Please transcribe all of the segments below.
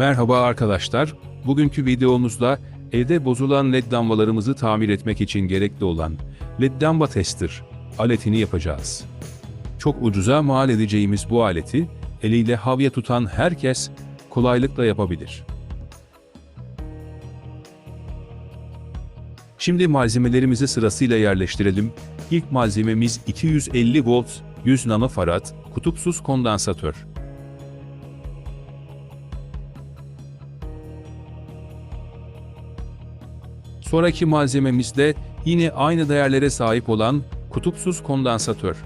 Merhaba arkadaşlar. Bugünkü videomuzda evde bozulan led lambalarımızı tamir etmek için gerekli olan led lamba tester aletini yapacağız. Çok ucuza mal edeceğimiz bu aleti eliyle havya tutan herkes kolaylıkla yapabilir. Şimdi malzemelerimizi sırasıyla yerleştirelim. İlk malzememiz 250 volt 100 nanofarad kutupsuz kondansatör. Sonraki malzememiz de yine aynı değerlere sahip olan kutupsuz kondansatör.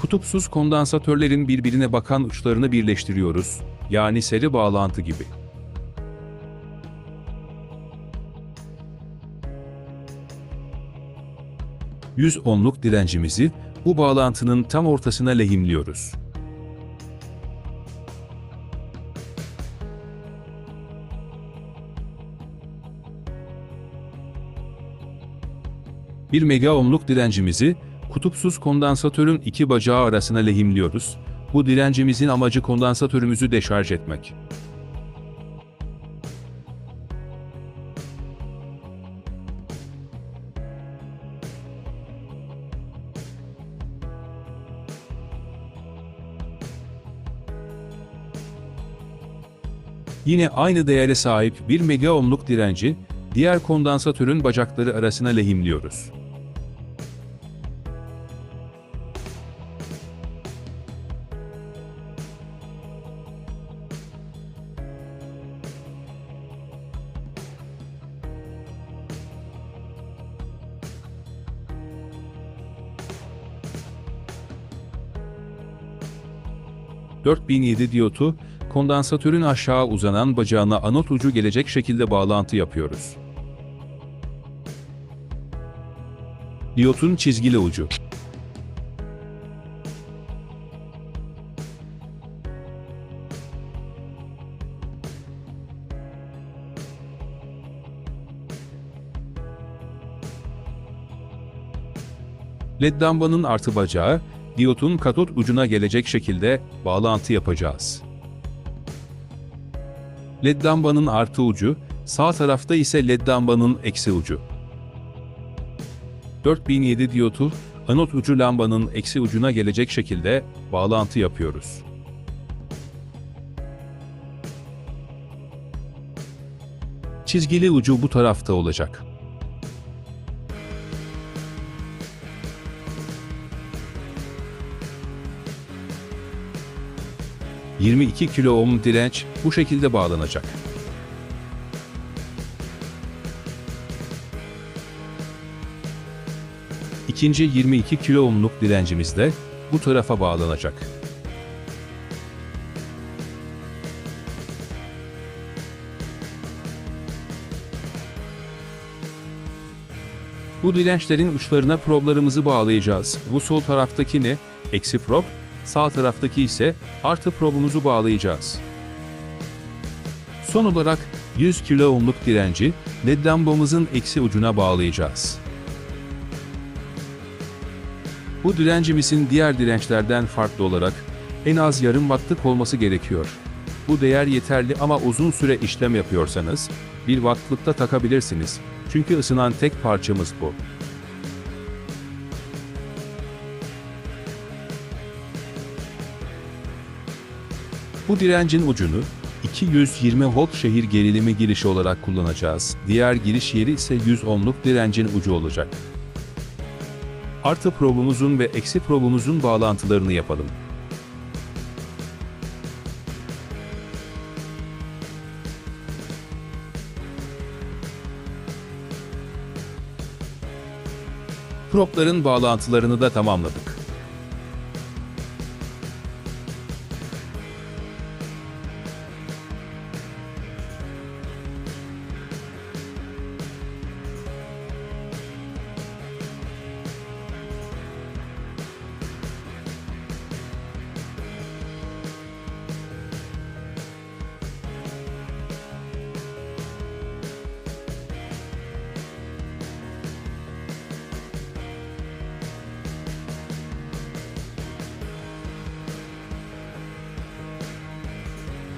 Kutupsuz kondansatörlerin birbirine bakan uçlarını birleştiriyoruz. Yani seri bağlantı gibi. Yüz onluk direncimizi bu bağlantının tam ortasına lehimliyoruz. Bir mega ohmluk direncimizi kutupsuz kondansatörün iki bacağı arasına lehimliyoruz. Bu direncimizin amacı kondansatörümüzü deşarj etmek. Yine aynı değere sahip bir mega ohmluk direnci diğer kondansatörün bacakları arasına lehimliyoruz. ...4007 diyotu, kondansatörün aşağı uzanan bacağına anot ucu gelecek şekilde bağlantı yapıyoruz. Diyotun çizgili ucu. LED lambanın artı bacağı, diyotun katot ucuna gelecek şekilde bağlantı yapacağız. LED lambanın artı ucu, sağ tarafta ise LED lambanın eksi ucu. 4007 diyotu, anot ucu lambanın eksi ucuna gelecek şekilde bağlantı yapıyoruz. Çizgili ucu bu tarafta olacak. ...22 kilo ohm direnç bu şekilde bağlanacak. İkinci 22 kilo ohmluk direncimiz de bu tarafa bağlanacak. Bu dirençlerin uçlarına problarımızı bağlayacağız. Bu sol taraftaki ne? Eksi prob, sağ taraftaki ise artı probumuzu bağlayacağız. Son olarak 100 kilo ohmluk direnci led lambamızın eksi ucuna bağlayacağız. Bu direncimizin diğer dirençlerden farklı olarak en az yarım wattlık olması gerekiyor. Bu değer yeterli ama uzun süre işlem yapıyorsanız bir wattlıkta takabilirsiniz. Çünkü ısınan tek parçamız bu. Bu direncin ucunu 220 volt şehir gerilimi girişi olarak kullanacağız. Diğer giriş yeri ise 100 ohmluk direncin ucu olacak. Artı probumuzun ve eksi probumuzun bağlantılarını yapalım. Propların bağlantılarını da tamamladık.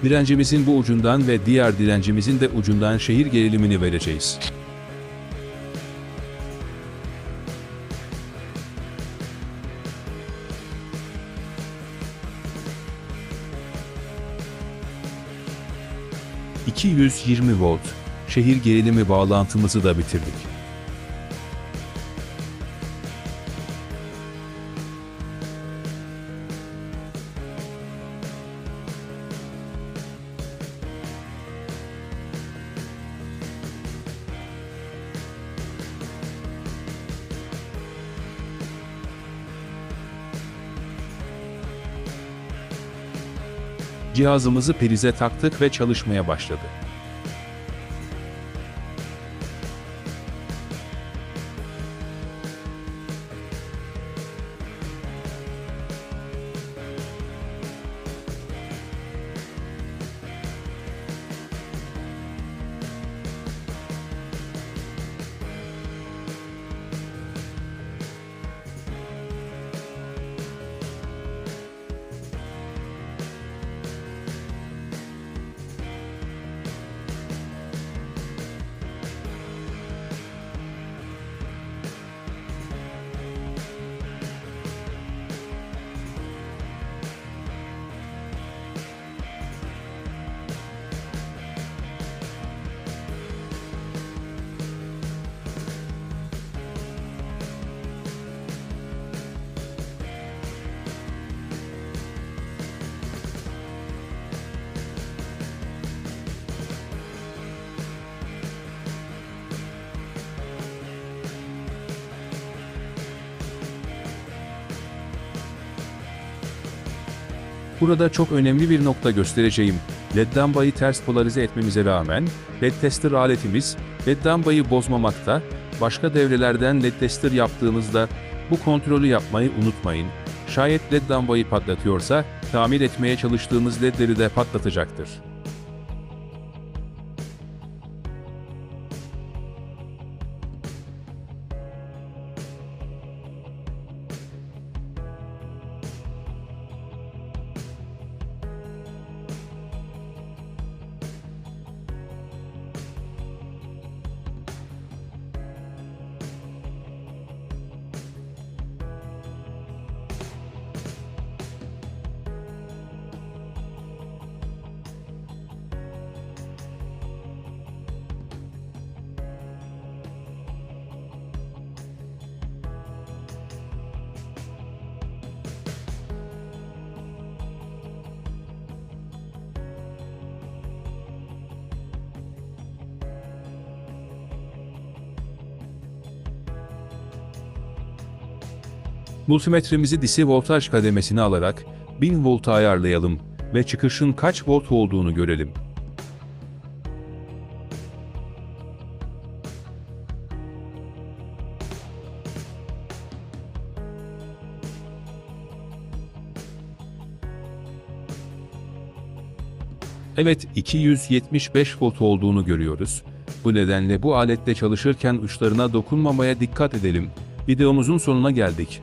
Direncimizin bu ucundan ve diğer direncimizin de ucundan şehir gerilimini vereceğiz. ...220 volt şehir gerilimi bağlantımızı da bitirdik. Cihazımızı prize taktık ve çalışmaya başladı. Burada çok önemli bir nokta göstereceğim. LED lambayı ters polarize etmemize rağmen LED tester aletimiz LED lambayı bozmamakta. Başka devrelerden LED tester yaptığınızda bu kontrolü yapmayı unutmayın. Şayet LED lambayı patlatıyorsa tamir etmeye çalıştığınız LED'leri de patlatacaktır. Multimetremizi DC voltaj kademesine alarak 1000 volta ayarlayalım ve çıkışın kaç volt olduğunu görelim. Evet 275 volt olduğunu görüyoruz. Bu nedenle bu aletle çalışırken uçlarına dokunmamaya dikkat edelim. Videomuzun sonuna geldik.